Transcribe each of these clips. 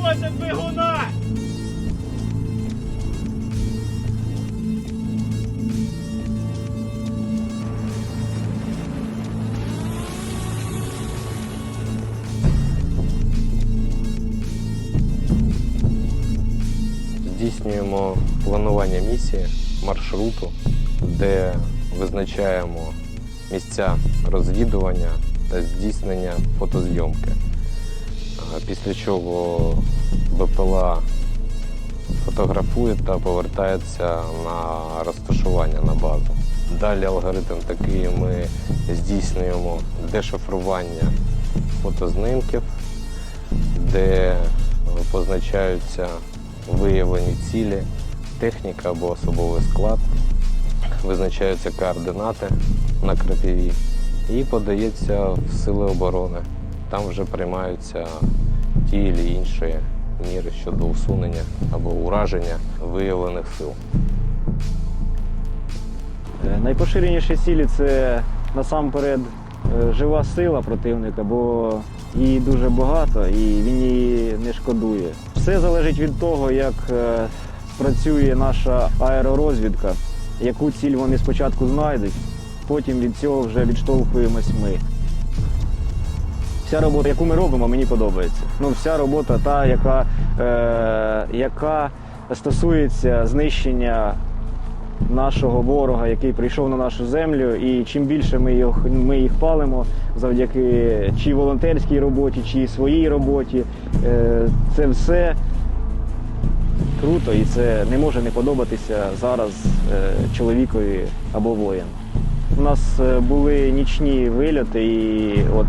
роботи двигуна. Здійснюємо планування місії, маршруту, де визначаємо місця розвідування та здійснення фотозйомки. А Після чого БПЛА фотографує та повертається на розташування на базу. Далі алгоритм такий: ми здійснюємо дешифрування фотознимків, де позначаються виявлені цілі, техніка або особовий склад, визначаються координати на крапиві і подається в сили оборони. Там вже приймаються ті чи інші міри щодо усунення або ураження виявлених сил. Е, Найпоширеніші цілі це насамперед е, жива сила противника, бо її дуже багато і він її не шкодує. Все залежить від того, як е, спрацює наша аеророзвідка, яку ціль вони спочатку знайдуть, потім від цього вже відштовхуємось ми. Вся робота, яку ми робимо, мені подобається. Ну, вся робота та, яка, е, яка стосується знищення нашого ворога, який прийшов на нашу землю, і чим більше ми їх, ми їх палимо завдяки чи волонтерській роботі, чи своїй роботі, е, це все круто і це не може не подобатися зараз е, чоловікові або воїну. У нас е, були нічні вильоти і от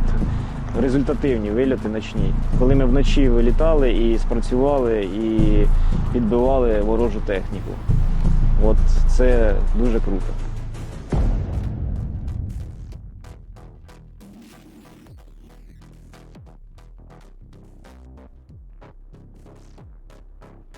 результативні виліти ночні, коли ми вночі вилітали і спрацювали і підбивали ворожу техніку. От це дуже круто.